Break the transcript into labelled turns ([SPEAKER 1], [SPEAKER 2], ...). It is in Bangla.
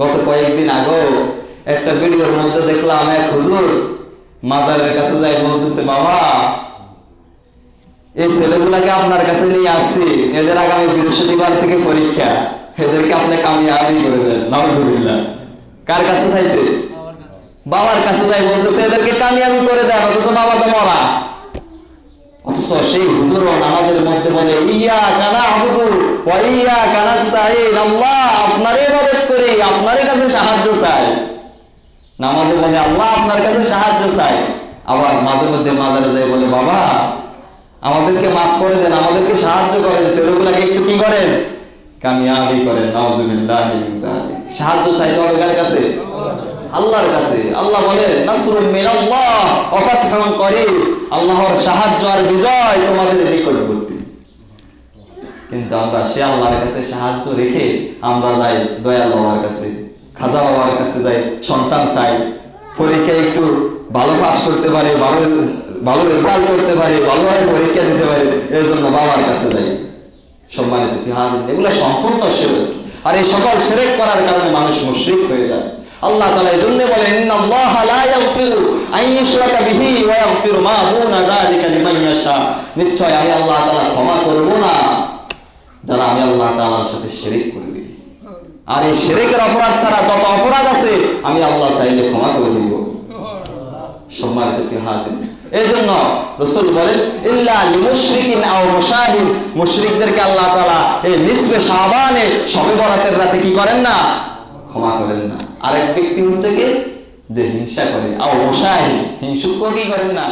[SPEAKER 1] গত কয়েকদিন আগেও একটা ভিডিওর মধ্যে দেখলাম এক হুজুর, মাজারের কাছে যাই বলতেছে, বাবা, এই ছেলেগুলাকে আপনার কাছে নিয়ে আসছি, এদের আগামী বৃহস্পতিবার থেকে পরীক্ষা, এদেরকে আপনি কামিয়াবি করে দেন নজরুল্লাহ কার কাছে চাইছে? বাবার কাছে যাই বলতেছে, এদেরকে কামিয়াবি করে দেন, অথচ বাবা তো মরা। অথচ সেই হুজুর আমাদের মধ্যে বলে, ইয়া কানা আবুদু সাহায্য আমাদেরকে মাফ করে দেন, আমাদেরকে সাহায্য করেন একটু কি করেন? কামিয়াবি করেন সাহায্য চাইতে হবে কার কাছে? আল্লাহর কাছে। আল্লাহ বলে নাসরুল মিনাল্লাহ ওয়া ফাতহুন করিব। আল্লাহর সাহায্য আর বিজয় তোমাদের কিন্তু আমরা সে আল্লাহর কাছে সাহায্য রেখে আমরা যাই দয়াল বাবার কাছে, খাজা বাবার কাছে যাই, সন্তান চাই পরীক্ষায় একটু ভালো পাস করতে পারে, ভালো ভালো রেজাল্ট করতে পারে ভালোভাবে পরীক্ষা দিতে পারে, এই জন্য বাবার কাছে যাই। সম্মানিত ফিহাজ এগুলো সম্পূর্ণ সেরেক আর এই সকল সেরেক করার কারণে মানুষ মুশরিক হয়ে যায়। আল্লাহ তালা এই জন্য বলেন, ইন্নাল্লাহ লা ইয়াগফিরু আন ইউশরাকা বিহি ওয়া ইয়াগফিরু মা দুনা যালিকা লিমান ইয়াশা। নিশ্চয় আমি আল্লাহ তাআলা ক্ষমা করব আল্লাহ তাআলার সাথে শিরিক করবে আর এই শিরিকের অপরাধ ছাড়া যত অপরাধ আছে আমি আল্লাহ চাইলে ক্ষমা করে দিব। সম্মানিত এই জন্য রসুল বলেন ইল্লা লিমুশরিকিন আও মুশাহিদ। মুশরিকদেরকে আল্লাহ তাআলা এই নিসবে শাবানে শবে বরাতের রাতে কি করেন না? ক্ষমা করেন না। আরেক ব্যক্তি হচ্ছে কি? যে হিংসা করে। আও মুশাহিদ হিংসুক কি করেন না?